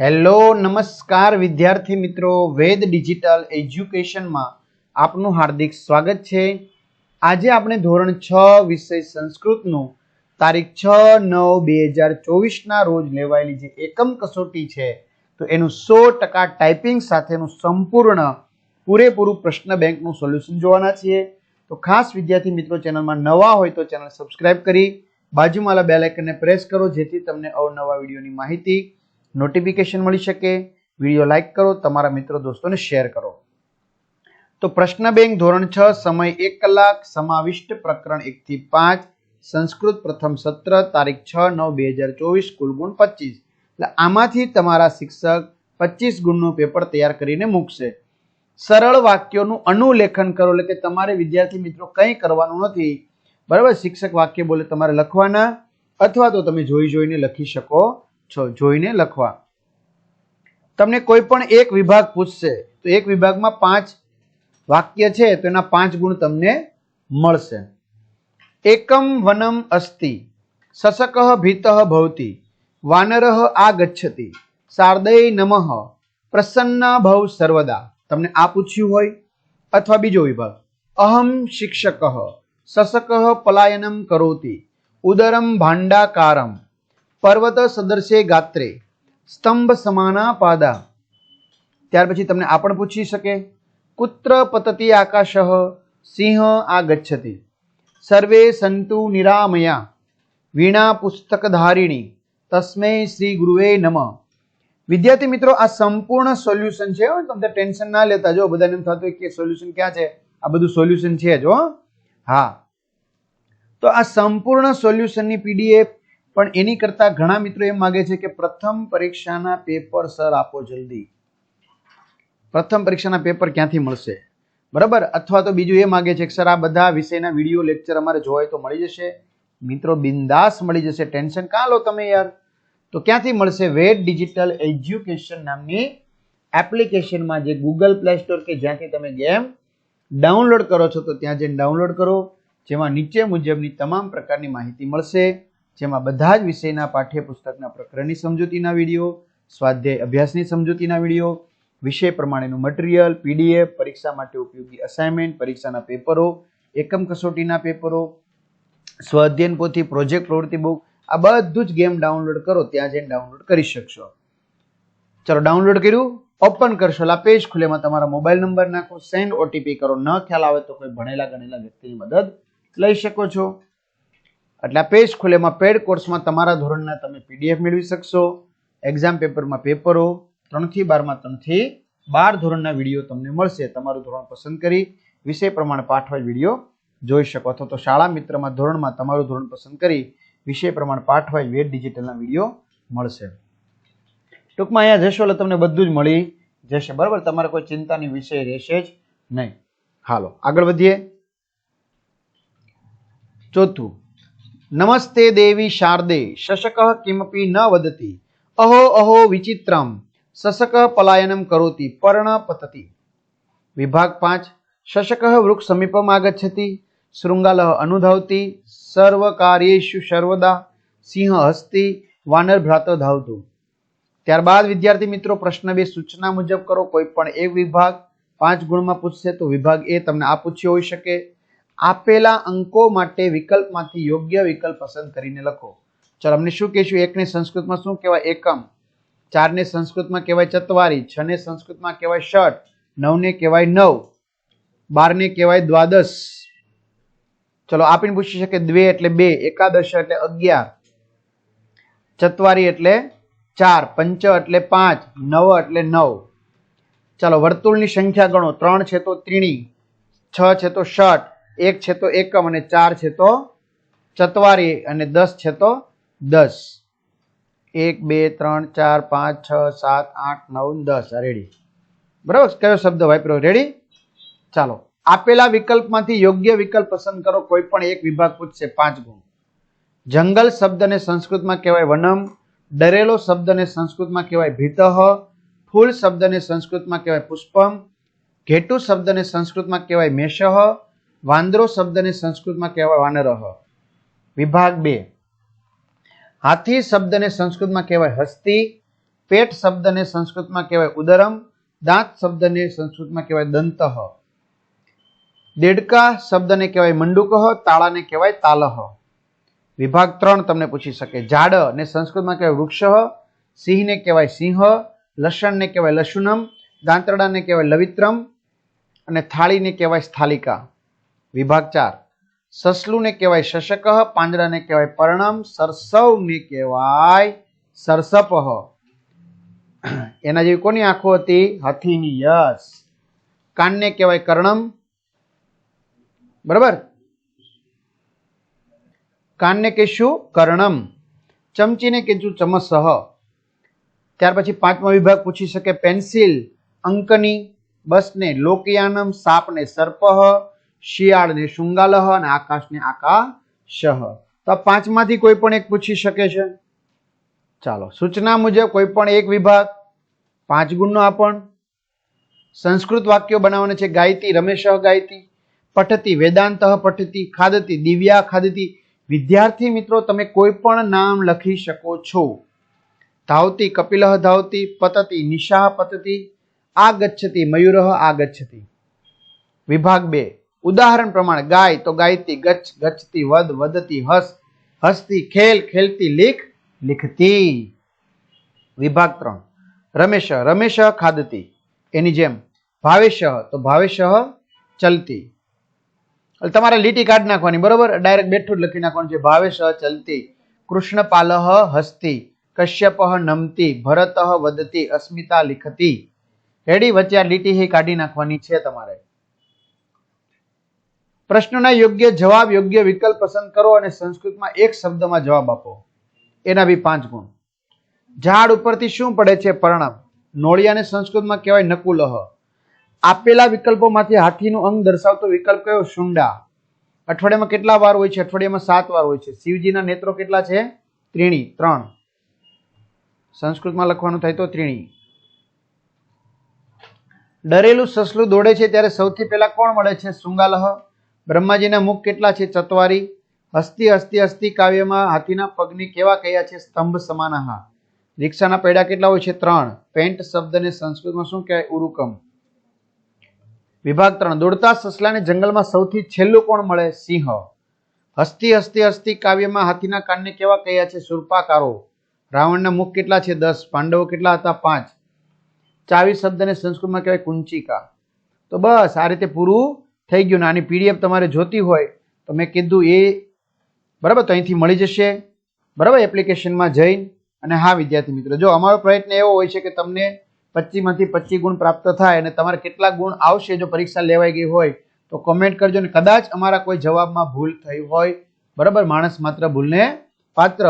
Hello, નમસ્કાર વિદ્યાર્થી મિત્રો. વેદ ડિજિટલ એજ્યુકેશનમાં આપનું હાર્દિક સ્વાગત છે. આજે આપણે ધોરણ છ વિષય સંસ્કૃતનું તારીખ છ નવ બે હજાર ચોવીસના રોજ લેવાયેલી જે એકમ કસોટી છે, તો એનું સો ટકા ટાઈપિંગ સાથેનું સંપૂર્ણ પૂરેપૂરું પ્રશ્ન બેંકનું સોલ્યુશન જોવાના છીએ. તો ખાસ વિદ્યાર્થી મિત્રો, ચેનલમાં નવા હોય તો ચેનલ સબસ્ક્રાઇબ કરી, બાજુમાં બેલ આઇકનને પ્રેસ કરો, જેથી તમને અવનવા વિડીયોની માહિતી નોટિફિકેશન મળી શકે. વીડિયો લાઇક કરો, તમારા મિત્રો દોસ્તોને શેર કરો. તો પ્રશ્ન બેંક ધોરણ છ, સમય એક કલાક, સમાવિષ્ટ પ્રકરણ એક થી પાંચ, સંસ્કૃત પ્રથમ સત્ર, તારીખ છ, નવ, બે હજાર ચોવીસ, કુલ ગુણ પચીસ. એટલે આમાંથી તમારા શિક્ષક પચીસ ગુણનું પેપર તૈયાર કરીને મૂકશે. સરળ વાક્યોનું અનુલેખન કરો, એટલે કે તમારે વિદ્યાર્થી મિત્રો કંઈ કરવાનું નથી. બરાબર? શિક્ષક વાક્ય બોલે તમારે લખવાના, અથવા તો તમે જોઈ જોઈને લખી શકો. જોઈને લખવા. તમને કોઈ પણ એક વિભાગ પૂછશે, તો એક વિભાગમાં પાંચ વાક્ય છે, તો એના પાંચ ગુણ તમને મળશે. એકમ વનમ અસ્તિ, સસક ભીત ભવતી, વાનર આ ગચ્છતી શારદય નમઃ, પ્રસન્ન ભવ સર્વદા. તમને આ પૂછ્યું હોય, અથવા બીજો વિભાગ. અહમ શિક્ષક, સસક પલાયનમ કરોતિ, ઉદરમ ભાંડાકારમ. પર્વત સદર્શે ગાત્રે, સ્તંભ સમાના પાદા. ત્યાર પછી તમને આ પણ પૂછી શકે, કુત્ર પતતી આકાશ, સિંહ આ ગચ્છતી સર્વે સંતુ નિરામયા, વીણા પુસ્તકધારિણી, તસ્મૈ શ્રી ગુરુવે નમ. વિદ્યાર્થી મિત્રો, આ સંપૂર્ણ સોલ્યુશન છે તમને ટેન્શન ના લેતા જો, બધાને એમ થતું કે સોલ્યુશન ક્યાં છે? આ બધું સોલ્યુશન છે જો હા. તો આ સંપૂર્ણ સોલ્યુશનની પીડીએફ પણ એની કરતા ઘણા મિત્રો એમ માગે છે કે પ્રથમ પરીક્ષાના પેપર સર આપો જલ્દી. પ્રથમ પરીક્ષાના પેપર ક્યાંથી મળશે? બરાબર? અથવા તો બીજું એ માગે છે કે સર, આ બધા વિષયના વીડિયો લેક્ચર અમારે જોવાય તો મળી જશે. મિત્રો બિંદાસ મળી જશે. ટેન્શન કાં લો તમે યાર. તો ક્યાંથી મળશે? વેટ ડિજિટલ એજ્યુકેશન નામની એપ્લિકેશનમાં જે ગૂગલ પ્લે સ્ટોર કે જ્યાંથી તમે ગેમ ડાઉનલોડ કરો છો, તો ત્યાં જઈને ડાઉનલોડ કરો. જેમાં નીચે મુજબની તમામ પ્રકારની માહિતી મળશે. જેમાં બધા જ વિષયના પાઠ્યપુસ્તકના પ્રકરણની સમજૂતીના વીડિયો, સ્વાધ્યાય અભ્યાસની સમજૂતીના વીડિયો, વિષય પ્રમાણેનું મટીરિયલ, પીડીએફ, પરીક્ષા માટે ઉપયોગી અસાઇનમેન્ટ પરીક્ષાના પેપરો, એકમ કસોટીના પેપરો, સ્વાધ્યયન પોથી પ્રોજેક્ટ પ્રવૃત્તિ બુક આ બધું જ ગેમ ડાઉનલોડ કરો, ત્યાં જઈને ડાઉનલોડ કરી શકશો. ચલો ડાઉનલોડ કર્યું ઓપન કરશો એટલે પેજ ખુલે, એમાં તમારા મોબાઈલ નંબર નાખો સેન્ડ ઓટીપી કરો, ન ખ્યાલ આવે તો કોઈ ભણેલા ગણેલા વ્યક્તિની મદદ લઈ શકો છો. એટલે આ પેજ ખુલે એમાં પેડ કોર્સમાં તમારા ધોરણના તમે પીડીએફ મેળવી શકશો, એક્ઝામ પેપરમાં પેપરો, ત્રણથી બારમાં ત્રણથી બાર ધોરણના વીડિયો તમને મળશે. તમારું ધોરણ પસંદ કરી વિષય પ્રમાણે પાઠવા વીડિયો જોઈ શકો. અથવા તો શાળા મિત્રમાં ધોરણમાં તમારું ધોરણ પસંદ કરી વિષય પ્રમાણે પાઠવાય વેદ ડિજિટલના વીડિયો મળશે. ટૂંકમાં અહીંયા જશો એટલે તમને બધું જ મળી જશે. બરાબર? તમારે કોઈ ચિંતાની વિષય રહેશે જ નહીં. હાલો, આગળ વધીએ. ચોથું. નમસ્તે દેવી શારદે, શશક કિમપી ન વદતી? અહો અહો, વિચિત્રમ, શશક પલાયનમ કરોતી, પર્ણ પતતી. વિભાગ પાંચ, શશક વૃક્ષ સમીપમ આગચ્છતિ શૃંગાલ અનુધાવતી સર્વકાર્યેષુ સર્વદા, સિંહ હસ્તી, વાનર ભ્રાત ધાવતું. ત્યારબાદ, વિદ્યાર્થી મિત્રો, પ્રશ્ન બે, સૂચના મુજબ કરો, કોઈ પણ એક વિભાગ પાંચ ગુણમાં પૂછશે તો વિભાગ એ તમને આ પૂછ્યો હોઈ શકે. આપેલા અંકો માટે વિકલ્પમાંથી યોગ્ય વિકલ્પ પસંદ કરીને લખો. ચાલો, અમને શું કહીશું? એકને સંસ્કૃતમાં શું કહેવાય? એકમ. ચારને સંસ્કૃતમાં કહેવાય ચતવારી. છને સંસ્કૃતમાં કહેવાય ષટ નવને કહેવાય નવ. બારને કહેવાય દ્વાદશ. ચલો, આપીને પૂછી શકે દ્વે એટલે બે, એકાદશ એટલે અગિયાર. ચતવારી એટલે ચાર, પંચ એટલે પાંચ, નવ એટલે નવ. ચાલો, વર્તુળની સંખ્યા ગણો. ત્રણ છે તો ત્રીણી, છ છે તો ષટ એક છે તો એકમ અને ચાર છે તો ચતવારી અને દસ છે તો દસ. એક, બે, ત્રણ, ચાર, પાંચ, છ, સાત, આઠ, નવ, દસ. રેડી બરાબર? કયો શબ્દ વાપર્યો? રેડી ચાલો. આપેલા વિકલ્પમાંથી યોગ્ય વિકલ્પ પસંદ કરો. કોઈ પણ એક વિભાગ પૂછશે પાંચ ગુણ. જંગલ શબ્દને સંસ્કૃતમાં કહેવાય વનમ. ડરેલો શબ્દને સંસ્કૃતમાં કહેવાય ભીતઃ ફૂલ શબ્દને સંસ્કૃતમાં કહેવાય પુષ્પમ. ઘેટુ શબ્દને સંસ્કૃતમાં કહેવાય મેષઃ વાંદરો શબ્દને સંસ્કૃતમાં કહેવાય વાનરઃ વિભાગ બે. હાથી શબ્દને સંસ્કૃતમાં કહેવાય હસ્તી, પેટ શબ્દને સંસ્કૃતમાં કહેવાય ઉદરમ, દાંત શબ્દને સંસ્કૃતમાં કહેવાય દંતઃ દેડકા શબ્દને કહેવાય મંડુકહ, તાળાને કહેવાય તાલહ. વિભાગ ત્રણ તમને પૂછી શકે. ઝાડ ને સંસ્કૃતમાં કહેવાય વૃક્ષ સિંહને કહેવાય સિંહ, લસણને કહેવાય લશુનમ દાંતરડાને કહેવાય લવિત્રમ અને થાળીને કહેવાય સ્થાલિકા. વિભાગ ચાર. સસલુને કહેવાય શશક, પાંજરાને કહેવાય પરણમ, સરસવને કહેવાય સરસપ. એના જેવી કોની આંખો હતી? હાથીની યસ કાનને કહેવાય કર્ણમ. બરાબર? કાનને કહેશું કર્ણમ. ચમચીને કહેશું ચમસહ ત્યાર પછી પાંચમો વિભાગ પૂછી શકે પેન્સિલ, અંકની, બસને, લોકયાનમ, સાપને સર્પહ શિયાળને શૃંગાલહ અને આકાશને આકાશ તો આ પાંચમાંથી કોઈ પણ એક પૂછી શકે છે? ચાલો, સૂચના મુજબ કોઈ પણ એક વિભાગ, પાંચ ગુણનો આપણ સંસ્કૃત વાક્યો બનાવવાના છે ગાયતી રમેશ ગાયતી પઠતી, વેદાંત પઠતી, ખાદતી, દિવ્યા ખાદતી. વિદ્યાર્થી મિત્રો, તમે કોઈ પણ નામ લખી શકો છો. ધાવતી કપિલહ ધાવતી, પતતી, નિશાહ પતતી, આ ગચ્છતી મયુરહ આ ગચ્છતી. વિભાગ બે. ઉદાહરણ પ્રમાણે ગાય તો ગાયતી ગચ્છ, ગચ્છતી વદ, વદતી હસ, હસતી ખેલ, ખેલતી લીખ, લીખતી. વિભાગ ત્રણ. રમેશ રમેશ ખાદતી. એની જેમ ભાવેશ તો ભાવેશ ચલતી. તમારે લીટી કાઢી નાખવાની, બરોબર? ડાયરેક્ટ બેઠું લખી નાખવાનું છે, ભાવેશ ચલતી કૃષ્ણ પાલહ હસતી, કશ્યપ નમતી, ભરત વદતી, અસ્મિતા લિખતી. રેડી વચ્ચે આ લીટી કાઢી નાખવાની છે તમારે. પ્રશ્નના યોગ્ય જવાબ, યોગ્ય વિકલ્પ પસંદ કરો અને સંસ્કૃતમાં એક શબ્દમાં જવાબ આપો. એના બી પાંચ ગુણ. ઝાડ ઉપરથી શું પડે છે પરણમ? નોળિયાને સંસ્કૃતમાં કહેવાય નકુલહ. આપેલા વિકલ્પોમાંથી હાથીનું અંગ દર્શાવતો વિકલ્પ કયો? શુંડા. અઠવાડિયામાં કેટલા વાર હોય છે? અઠવાડિયામાં સાત વાર હોય છે. શિવજીના નેત્રો કેટલા છે? ત્રીણી, ત્રણ. સંસ્કૃતમાં લખવાનું થાય તો ત્રીણી. ડરેલું સસલું દોડે છે ત્યારે સૌથી પહેલા કોણ મળે છે? શૃંગાલહ. બ્રહ્માજીના મુખ કેટલા છે ચતવારી? હસ્તી હસ્તી હસ્તી કાવ્યમાં હાથીના પગની કેવા કયા છે? સ્તંભ સમાનાહા. રિક્ષાના પૈડા કેટલા હોય છે? ત્રણ. પેન્ટ શબ્દને સંસ્કૃતમાં શું કહેવાય? ઉરુકમ. વિભાગ ત્રણ. દોડતા સસલાને જંગલમાં સૌથી છેલ્લું કોણ મળે? સિંહ. હસ્તી હસ્તી હસ્તી કાવ્યમાં હાથીના કાનને કેવા કયા છે? સુરપાકારો રાવણના મુખ કેટલા છે? દસ. પાંડવો કેટલા હતા? પાંચ. ચાવી શબ્દને સંસ્કૃતમાં કહેવાય કુંચિકા. તો બસ, આ રીતે પૂરું થઈ ગયું ને આની પીડીએફ તમારે જોતી હોય તો મેં કીધું એ બરાબર તો અહીંથી મળી જશે. બરાબર એપ્લિકેશનમાં જઈને. અને હા, વિદ્યાર્થી મિત્રો, જો અમારો પ્રયત્ન એવો હોય છે કે તમને પચીસમાંથી પચીસ ગુણ પ્રાપ્ત થાય અને તમારે કેટલા ગુણ આવશે જો પરીક્ષા લેવાઈ ગઈ હોય, તો કોમેન્ટ કરજો ને કદાચ અમારા કોઈ જવાબમાં ભૂલ થઈ હોય. બરાબર? માણસ માત્ર ભૂલને પાત્ર.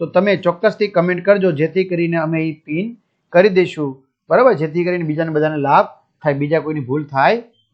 તો તમે ચોક્કસથી કમેન્ટ કરજો, જેથી કરીને અમે એ પિન કરી દઈશું. બરાબર? જેથી કરીને બીજાને બધાને લાભ થાય, બીજા કોઈની ભૂલ થાય